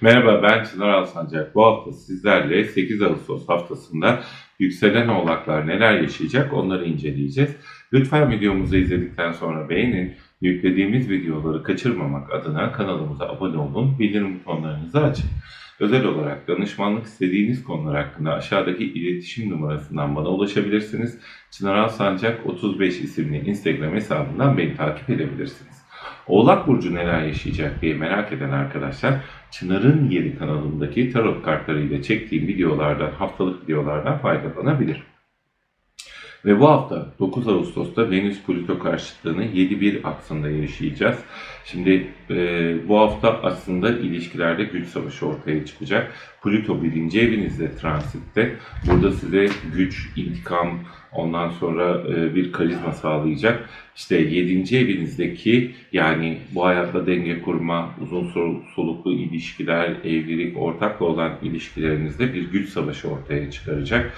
Merhaba ben Çınar Alsancak. Bu hafta sizlerle 8 Ağustos haftasında yükselen oğlaklar neler yaşayacak onları inceleyeceğiz. Lütfen videomuzu izledikten sonra beğenin. Yüklediğimiz videoları kaçırmamak adına kanalımıza abone olun, bildirim butonlarınızı açın. Özel olarak danışmanlık istediğiniz konular hakkında aşağıdaki iletişim numarasından bana ulaşabilirsiniz. Çınar Alsancak 35 isimli Instagram hesabından beni takip edebilirsiniz. Oğlak Burcu neler yaşayacak diye merak eden arkadaşlar Çınar'ın Yeri kanalındaki tarot kartlarıyla çektiğim videolardan, haftalık videolardan faydalanabilir. Ve bu hafta 9 Ağustos'ta Venüs Plüto karşıtlığını 7-1 aksında yaşayacağız. Şimdi e, bu hafta aslında ilişkilerde güç savaşı ortaya çıkacak. Plüto birinci evinizde transitte. Burada size güç, intikam, ondan sonra e, bir karizma sağlayacak. İşte 7. evinizdeki yani bu hayatta denge kurma, uzun sol- soluklu ilişkiler, evlilik, ortakla olan ilişkilerinizde bir güç savaşı ortaya çıkaracak.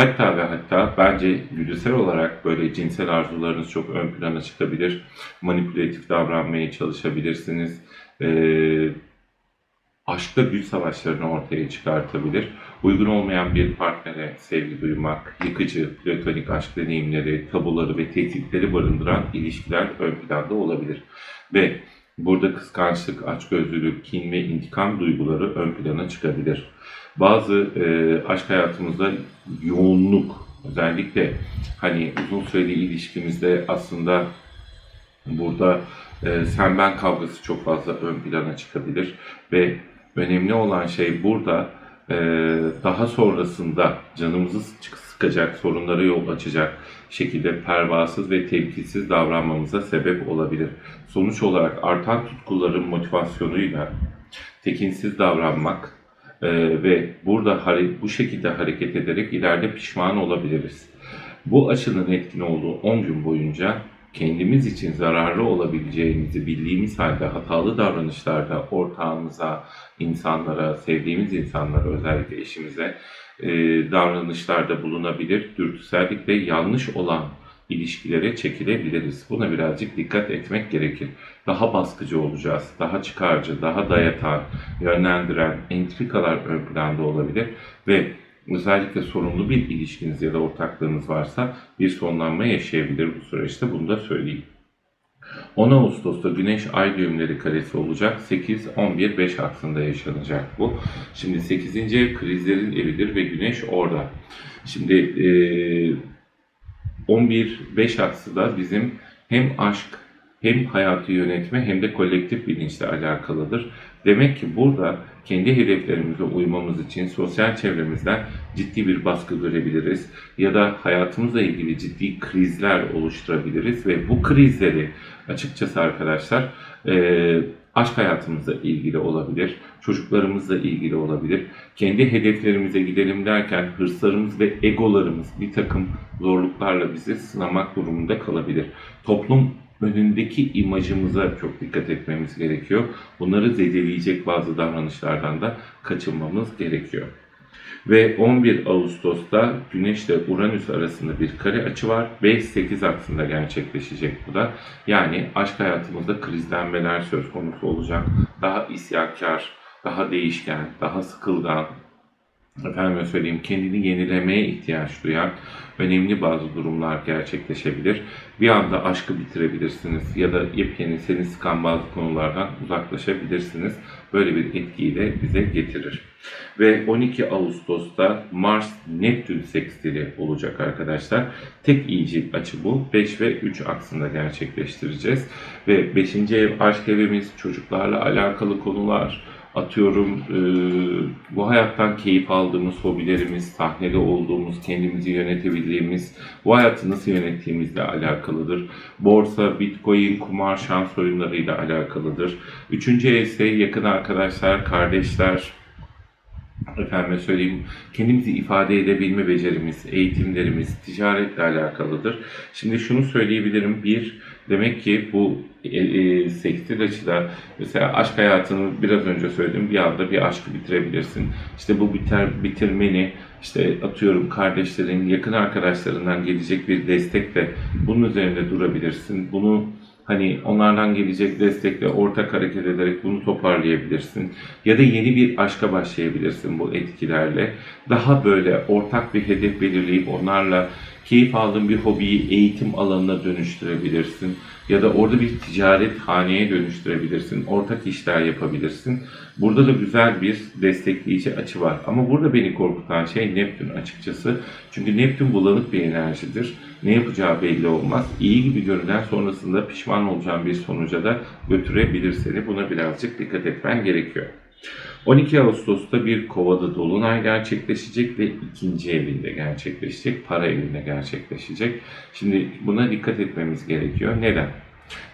Hatta ve hatta bence güdüsel olarak böyle cinsel arzularınız çok ön plana çıkabilir. Manipülatif davranmaya çalışabilirsiniz. Ee, aşkta güç savaşlarını ortaya çıkartabilir. Uygun olmayan bir partnere sevgi duymak, yıkıcı, platonik aşk deneyimleri, tabuları ve tehditleri barındıran ilişkiler ön planda olabilir. Ve burada kıskançlık, açgözlülük, kin ve intikam duyguları ön plana çıkabilir. Bazı e, aşk hayatımızda yoğunluk, özellikle hani uzun süreli ilişkimizde aslında burada e, sen ben kavgası çok fazla ön plana çıkabilir ve önemli olan şey burada e, daha sonrasında canımızı sık- sıkacak, sorunlara yol açacak şekilde pervasız ve temkinsiz davranmamıza sebep olabilir. Sonuç olarak artan tutkuların motivasyonuyla tekinsiz davranmak e, ve burada bu şekilde hareket ederek ileride pişman olabiliriz. Bu açının etkin olduğu 10 gün boyunca kendimiz için zararlı olabileceğimizi bildiğimiz halde hatalı davranışlarda ortağımıza, insanlara, sevdiğimiz insanlara özellikle eşimize e, davranışlarda bulunabilir. Dürtüsellikle yanlış olan ilişkilere çekilebiliriz. Buna birazcık dikkat etmek gerekir. Daha baskıcı olacağız, daha çıkarcı, daha dayatan, yönlendiren entrikalar ön planda olabilir ve özellikle sorunlu bir ilişkiniz ya da ortaklığınız varsa bir sonlanma yaşayabilir bu süreçte. Bunu da söyleyeyim. 10 Ağustos'ta Güneş Ay düğümleri karesi olacak. 8-11-5 aksında yaşanacak bu. Şimdi 8. ev krizlerin evidir ve Güneş orada. Şimdi eee 11-5 aksı da bizim hem aşk hem hayatı yönetme hem de kolektif bilinçle alakalıdır. Demek ki burada kendi hedeflerimize uymamız için sosyal çevremizden ciddi bir baskı görebiliriz ya da hayatımızla ilgili ciddi krizler oluşturabiliriz ve bu krizleri açıkçası arkadaşlar aşk hayatımızla ilgili olabilir, çocuklarımızla ilgili olabilir. Kendi hedeflerimize gidelim derken hırslarımız ve egolarımız bir takım zorluklarla bizi sınamak durumunda kalabilir. Toplum önündeki imajımıza çok dikkat etmemiz gerekiyor. Bunları zedeleyecek bazı davranışlardan da kaçınmamız gerekiyor. Ve 11 Ağustos'ta Güneş ile Uranüs arasında bir kare açı var. 5-8 aksında gerçekleşecek bu da. Yani aşk hayatımızda krizlenmeler söz konusu olacak. Daha isyankar, daha değişken, daha sıkılgan, efendime söyleyeyim kendini yenilemeye ihtiyaç duyan önemli bazı durumlar gerçekleşebilir. Bir anda aşkı bitirebilirsiniz ya da yepyeni seni sıkan bazı konulardan uzaklaşabilirsiniz. Böyle bir etkiyi de bize getirir. Ve 12 Ağustos'ta Mars Neptün sekstili olacak arkadaşlar. Tek iyicil açı bu. 5 ve 3 aksında gerçekleştireceğiz. Ve 5. ev aşk evimiz, çocuklarla alakalı konular, atıyorum e, bu hayattan keyif aldığımız hobilerimiz, sahnede olduğumuz, kendimizi yönetebildiğimiz, bu hayatı nasıl yönettiğimizle alakalıdır. Borsa, bitcoin, kumar, şans oyunlarıyla alakalıdır. Üçüncü ise yakın arkadaşlar, kardeşler, efendime söyleyeyim kendimizi ifade edebilme becerimiz, eğitimlerimiz, ticaretle alakalıdır. Şimdi şunu söyleyebilirim. Bir, demek ki bu e, e, sekstil açıda mesela aşk hayatını biraz önce söyledim bir anda bir aşkı bitirebilirsin. İşte bu biter bitirmeni işte atıyorum kardeşlerin, yakın arkadaşlarından gelecek bir destekle bunun üzerinde durabilirsin. Bunu Hani onlardan gelecek destekle ortak hareket ederek bunu toparlayabilirsin. Ya da yeni bir aşka başlayabilirsin bu etkilerle. Daha böyle ortak bir hedef belirleyip onlarla keyif aldığın bir hobiyi eğitim alanına dönüştürebilirsin. Ya da orada bir ticaret haneye dönüştürebilirsin. Ortak işler yapabilirsin. Burada da güzel bir destekleyici açı var. Ama burada beni korkutan şey Neptün açıkçası. Çünkü Neptün bulanık bir enerjidir. Ne yapacağı belli olmaz. İyi gibi görünen sonrasında pişman olacağın bir sonuca da götürebilir seni. Buna birazcık dikkat etmen gerekiyor. 12 Ağustos'ta bir kovada dolunay gerçekleşecek ve ikinci evinde gerçekleşecek, para evinde gerçekleşecek. Şimdi buna dikkat etmemiz gerekiyor. Neden?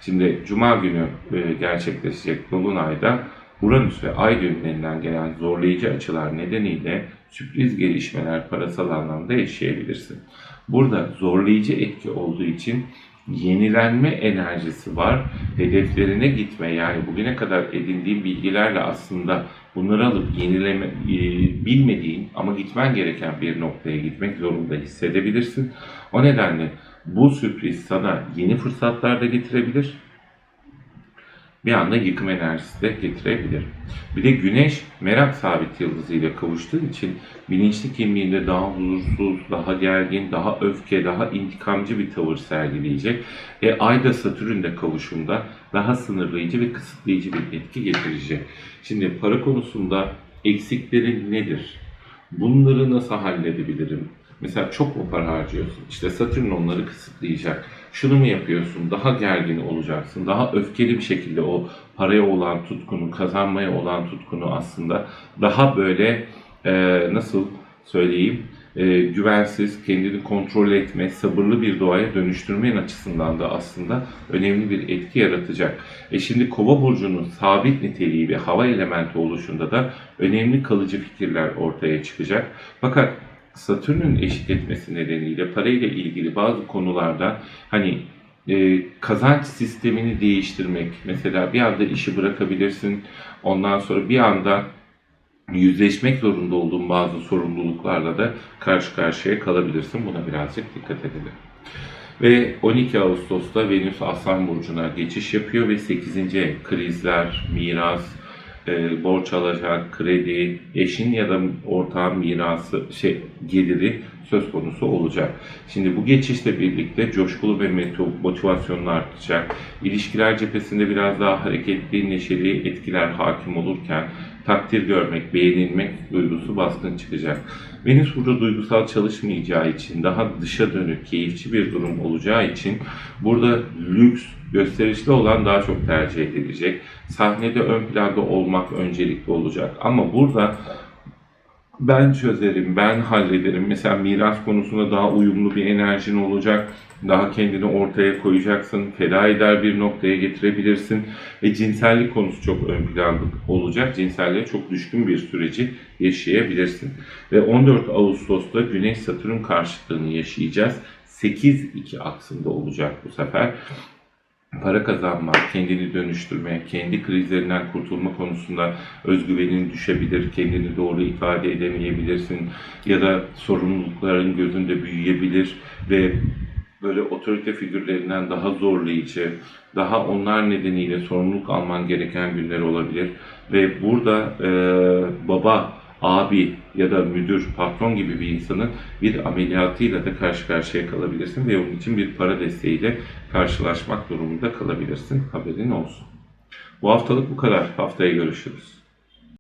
Şimdi Cuma günü e, gerçekleşecek dolunayda Uranüs ve Ay düğümlerinden gelen zorlayıcı açılar nedeniyle sürpriz gelişmeler parasal anlamda yaşayabilirsin. Burada zorlayıcı etki olduğu için yenilenme enerjisi var. Hedeflerine gitme yani bugüne kadar edindiğin bilgilerle aslında bunları alıp yenileme e, bilmediğin ama gitmen gereken bir noktaya gitmek zorunda hissedebilirsin. O nedenle bu sürpriz sana yeni fırsatlar da getirebilir. Bir anda yıkım enerjisi de getirebilir. Bir de güneş merak sabit yıldızı ile kavuştuğu için bilinçli kimliğinde daha huzursuz, daha gergin, daha öfke, daha intikamcı bir tavır sergileyecek. E ay da Satürn de kavuşumda daha sınırlayıcı ve kısıtlayıcı bir etki getirecek. Şimdi para konusunda eksiklerin nedir? Bunları nasıl halledebilirim? Mesela çok mu para harcıyorsun? İşte Satürn onları kısıtlayacak. Şunu mu yapıyorsun? Daha gergin olacaksın. Daha öfkeli bir şekilde o paraya olan tutkunu, kazanmaya olan tutkunu aslında daha böyle e, nasıl söyleyeyim e, güvensiz, kendini kontrol etme, sabırlı bir doğaya dönüştürmenin açısından da aslında önemli bir etki yaratacak. E şimdi Kova burcunun sabit niteliği ve hava elementi oluşunda da önemli kalıcı fikirler ortaya çıkacak. Fakat Satürn'ün eşit etmesi nedeniyle parayla ilgili bazı konularda hani e, kazanç sistemini değiştirmek mesela bir anda işi bırakabilirsin ondan sonra bir anda yüzleşmek zorunda olduğun bazı sorumluluklarla da karşı karşıya kalabilirsin. Buna birazcık dikkat edelim. Ve 12 Ağustos'ta Venüs Aslan Burcu'na geçiş yapıyor ve 8. ev krizler, miras, e, borç alacak, kredi, eşin ya da ortağın mirası, şey geliri söz konusu olacak. Şimdi bu geçişle birlikte coşkulu ve motivasyonun artacak. İlişkiler cephesinde biraz daha hareketli, neşeli etkiler hakim olurken takdir görmek, beğenilmek duygusu baskın çıkacak. Venüs burada duygusal çalışmayacağı için daha dışa dönük, keyifçi bir durum olacağı için burada lüks, gösterişli olan daha çok tercih edilecek. Sahnede ön planda olmak öncelikli olacak. Ama burada ben çözerim, ben hallederim. Mesela miras konusunda daha uyumlu bir enerjin olacak. Daha kendini ortaya koyacaksın. Feda eder bir noktaya getirebilirsin. Ve cinsellik konusu çok ön planda olacak. Cinselliğe çok düşkün bir süreci yaşayabilirsin. Ve 14 Ağustos'ta Güneş Satürn karşıtlığını yaşayacağız. 8-2 aksında olacak bu sefer para kazanma, kendini dönüştürme, kendi krizlerinden kurtulma konusunda özgüvenin düşebilir, kendini doğru ifade edemeyebilirsin ya da sorumlulukların gözünde büyüyebilir ve böyle otorite figürlerinden daha zorlayıcı, daha onlar nedeniyle sorumluluk alman gereken günler olabilir. Ve burada e, baba abi ya da müdür, patron gibi bir insanın bir ameliyatıyla da karşı karşıya kalabilirsin ve onun için bir para desteğiyle karşılaşmak durumunda kalabilirsin. Haberin olsun. Bu haftalık bu kadar. Haftaya görüşürüz.